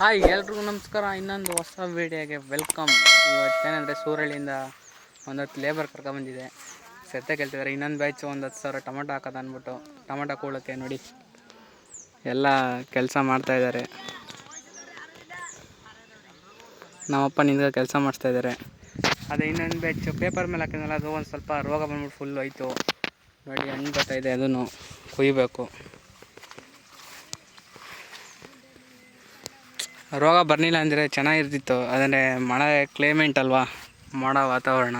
Hi, ಎಲ್ರಿಗೂ ನಮಸ್ಕಾರ. ಇನ್ನೊಂದು ಹೊಸ ವೀಡಿಯೋಗೆ ವೆಲ್ಕಮ್. ಇವತ್ತೇನೆಂದರೆ ಸೂರಳ್ಳಿಯಿಂದ ಒಂದು ಹತ್ತು ಲೇಬರ್ ಕರ್ಕೊಂಬಂದಿದೆ ಸೆತ್ತೆ ಕೇಳ್ತಿದ್ದಾರೆ ಇನ್ನೊಂದು ಬ್ಯಾಚ್ ಒಂದು ಹತ್ತು ಸಾವಿರ ಟೊಮೊಟೊ ಹಾಕೋದು ಅಂದ್ಬಿಟ್ಟು. ಟೊಮೊಟೊ ಕೂಳಕ್ಕೆ ನೋಡಿ. ಎಲ್ಲ ಕೆಲಸ ಮಾಡ್ತಾಯಿದ್ದಾರೆ ನಮ್ಮಪ್ಪ ನಿಂದ ಕೆಲಸ ಮಾಡಿಸ್ತಾ ಇದ್ದಾರೆ ಅದೇ ಇನ್ನೊಂದು ಬ್ಯಾಚ್ ಪೇಪರ್ ಮೇಲೆ ಹಾಕಿದ್ನಲ್ಲ, ಅದು ಒಂದು ಸ್ವಲ್ಪ ರೋಗ ಬಂದ್ಬಿಟ್ಟು ಫುಲ್ ಹೋಯ್ತು. ನೋಡಿ, ಹಣ್ಣು ಬರ್ತಾಯಿದೆ ಅದನ್ನು ಕುಯ್ಬೇಕು. ರೋಗ ಬರಲಿಲ್ಲ ಅಂದರೆ ಚೆನ್ನಾಗಿರ್ತಿತ್ತು. ಆದರೆ ಮಳೆ ಕ್ಲೈಮೇಟ್ ಅಲ್ವಾ? ಮೋಡ ವಾತಾವರಣ.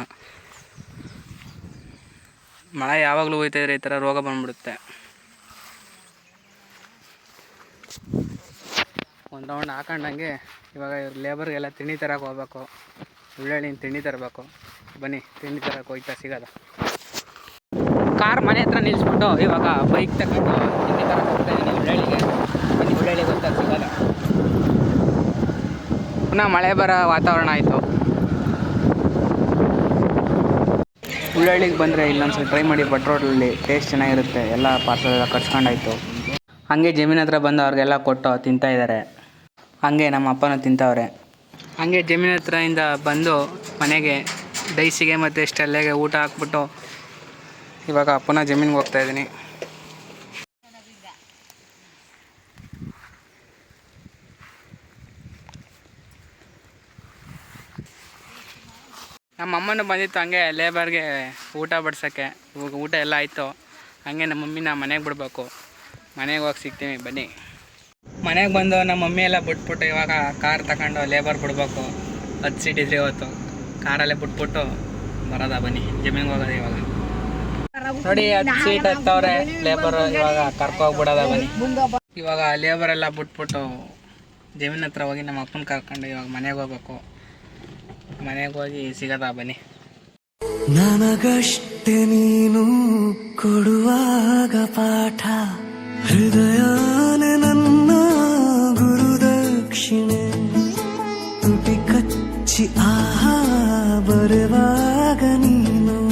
ಮಳೆ ಯಾವಾಗಲೂ ಹೋಯ್ತಾ ಇದ್ರೆ ಈ ಥರ ರೋಗ ಬಂದ್ಬಿಡುತ್ತೆ. ಒಂದು ರೌಂಡ್ ಹಾಕೊಂಡಂಗೆ ಇವಾಗ ಇವ್ರು ಲೇಬರ್ಗೆಲ್ಲ ತಿಂಡಿ ತರಕ್ಕೆ ಹೋಗ್ಬೇಕು. ಉಳ್ಳಳ್ಳಿನ ತಿಂಡಿ ತರಬೇಕು. ಬನ್ನಿ, ತಿಂಡಿ ತರಕ್ಕೆ ಹೋಗ್ತಾ ಸಿಗೋದ. ಕಾರ್ ಮನೆ ಹತ್ರ ನಿಲ್ಲಿಸ್ಬಿಟ್ಟು ಇವಾಗ ಬೈಕ್ ತಗೊಂಡು ತಿಂಡಿ ತರಕ್ಕೆ ಹೋಗ್ತಾ ಇದ್ದೀನಿ ಉಳ್ಳಳ್ಳಿಗೆ ಬನ್ನಿ ಉಳ್ಳಳ್ಳಿ ಹೋಗ್ತಾ ಸಿಗೋದ. ಪುನಃ ಮಳೆ ಬರೋ ವಾತಾವರಣ ಆಯಿತು. ಉಳ್ಳಳ್ಳಿಗೆ ಬಂದರೆ ಇಲ್ಲೊಂದ್ಸಲ ಟ್ರೈ ಮಾಡಿ, ಪಟ್ರೋಲಲ್ಲಿ ಟೇಸ್ಟ್ ಚೆನ್ನಾಗಿರುತ್ತೆ, ಎಲ್ಲ ಪಾರ್ಸಲ್ ಎಲ್ಲ ಕಟ್ಸ್ಕೊಂಡಾಯ್ತು. ಹಾಗೆ ಜಮೀನ್ ಹತ್ರ ಬಂದು ಅವ್ರಿಗೆಲ್ಲ ಕೊಟ್ಟು ತಿಂತಾ ಇದ್ದಾರೆ. ಹಾಗೆ ನಮ್ಮ ಅಪ್ಪನೂ ತಿಂತವ್ರೆ. ಹಾಗೆ ಜಮೀನ್ ಹತ್ರದಿಂದ ಬಂದು ಮನೆಗೆ, ಡೈಸಿಗೆ ಮತ್ತು ಸ್ಟೆಲ್ಲೆಗೆ ಊಟ ಹಾಕ್ಬಿಟ್ಟು ಇವಾಗ ಪುನಃ ಜಮೀನ್ಗೆ ಹೋಗ್ತಾ ನಮ್ಮ ಅಮ್ಮನೂ ಬಂದಿತ್ತು ಹಂಗೆ ಲೇಬರ್ಗೆ ಊಟ ಬಡ್ಸೋಕ್ಕೆ. ಇವಾಗ ಊಟ ಎಲ್ಲ ಆಯಿತು. ಹಂಗೆ ನಮ್ಮ ಮಮ್ಮಿನ ಮನೆಗೆ ಬಿಡಬೇಕು. ಮನೆಗೆ ಹೋಗಿ ಸಿಗ್ತೀನಿ. ಬನ್ನಿ. ಮನೆಗೆ ಬಂದು ನಮ್ಮ ಮಮ್ಮಿ ಎಲ್ಲ ಬಿಟ್ಬಿಟ್ಟು ಇವಾಗ ಕಾರ್ ತಗೊಂಡು ಲೇಬರ್ ಬಿಡ್ಬೇಕು. ಹತ್ತು ಸೀಟ್ ಇದ್ರೆ ಇವತ್ತು ಕಾರಲ್ಲೇ ಬಿಟ್ಬಿಟ್ಟು ಬರೋದ ಬನ್ನಿ. ಜಮೀನಿಗೆ ಹೋಗೋದು ಇವಾಗ. ನೋಡಿ, ಹತ್ತು ಸೀಟ್ ಹತ್ತವ್ರೆ ಲೇಬರ್. ಇವಾಗ ಕರ್ಕೋಗ್ಬಿಡೋದ ಬನ್ನಿ. ಇವಾಗ ಲೇಬರ್ ಎಲ್ಲ ಬಿಟ್ಬಿಟ್ಟು ಜಮೀನ್ ಹತ್ರ ಹೋಗಿ ನಮ್ಮ ಅಪ್ಪನ ಕರ್ಕೊಂಡು ಇವಾಗ ಮನೆಗೆ ಹೋಗ್ಬೇಕು. ಮನೆಗೆ ಹೋಗಿ ಸಿಗದ ಬನ್ನಿ. ನನಗಷ್ಟೇ ನೀನು ಕೊಡುವಾಗ ಪಾಠ. ಹೃದಯ ನನ್ನ ಗುರುದಕ್ಷಿಣೆ. ತುಟಿ ಕಚ್ಚಿ ಆಹಾ ಬರುವಾಗ ನೀನು.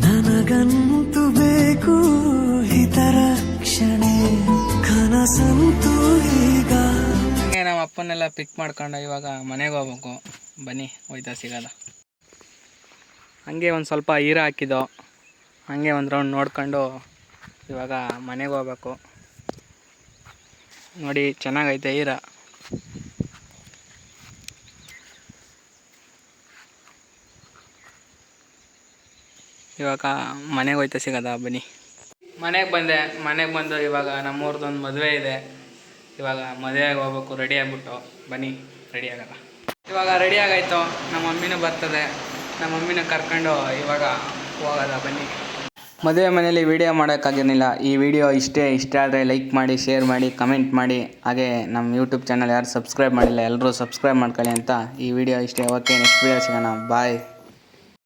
ನನಗಂತು ಬೇಕು ಹಿತರಕ್ಷಣೆ. ಕನಸಂತೂ ಈಗ. ನಮ್ಮ ಅಪ್ಪನ್ನೆಲ್ಲ ಪಿಕ್ ಮಾಡ್ಕೊಂಡು ಇವಾಗ ಮನೆಗೆ ಹೋಗ್ಬೇಕು. ಬನ್ನಿ, ಹೋಯ್ತಾ ಸಿಗೋಲ್ಲ ಹಂಗೆ ಒಂದು ಸ್ವಲ್ಪ ಈರ ಹಾಕಿದ್ದು. ಹಂಗೆ ಒಂದು ರೌಂಡ್ ನೋಡ್ಕೊಂಡು ಇವಾಗ ಮನೆಗೆ ಹೋಗ್ಬೇಕು. ನೋಡಿ, ಚೆನ್ನಾಗೈತೆ ಈರ ಇವಾಗ ಮನೆಗೆ ಹೋಯ್ತಾ ಸಿಗೋದ ಬನ್ನಿ. ಮನೆಗೆ ಬಂದೆ, ಮನೆಗೆ ಬಂದು ಇವಾಗ ನಮ್ಮೂರ್ದೊಂದು ಮದುವೆ ಇದೆ. ಇವಾಗ ಮದುವೆಗೆ ಹೋಗ್ಬೇಕು ರೆಡಿ ಆಗ್ಬಿಟ್ಟು. ಬನ್ನಿ ರೆಡಿ ಆಗಲ್ಲ. ಇವಾಗ ರೆಡಿ ಆಗೈತು ನಮ್ಮ ಮಮ್ಮಿನೂ ಬರ್ತದೆ. ನಮ್ಮ ಮಮ್ಮಿನ ಕರ್ಕೊಂಡು ಇವಾಗ ಹೋಗೋದ, ಬನ್ನಿ. ಮದುವೆ ಮನೇಲಿ ವಿಡಿಯೋ ಮಾಡೋಕ್ಕಾಗಿರಲಿಲ್ಲ. ಈ ವಿಡಿಯೋ ಇಷ್ಟೇ. ಇಷ್ಟ ಆದರೆ ಲೈಕ್ ಮಾಡಿ ಶೇರ್ ಮಾಡಿ ಕಮೆಂಟ್ ಮಾಡಿ. ಹಾಗೆ ನಮ್ಮ ಯೂಟ್ಯೂಬ್ ಚಾನಲ್ ಯಾರು ಸಬ್ಸ್ಕ್ರೈಬ್ ಮಾಡಿಲ್ಲ ಎಲ್ಲರೂ ಸಬ್ಸ್ಕ್ರೈಬ್ ಮಾಡ್ಕೊಳ್ಳಿ ಅಂತ ಈ ವಿಡಿಯೋ ಇಷ್ಟೇ. ಓಕೆ ನೆಕ್ಸ್ಟ್ ವಿಡಿಯೋ ಸಿಗೋಣ. ಬಾಯ್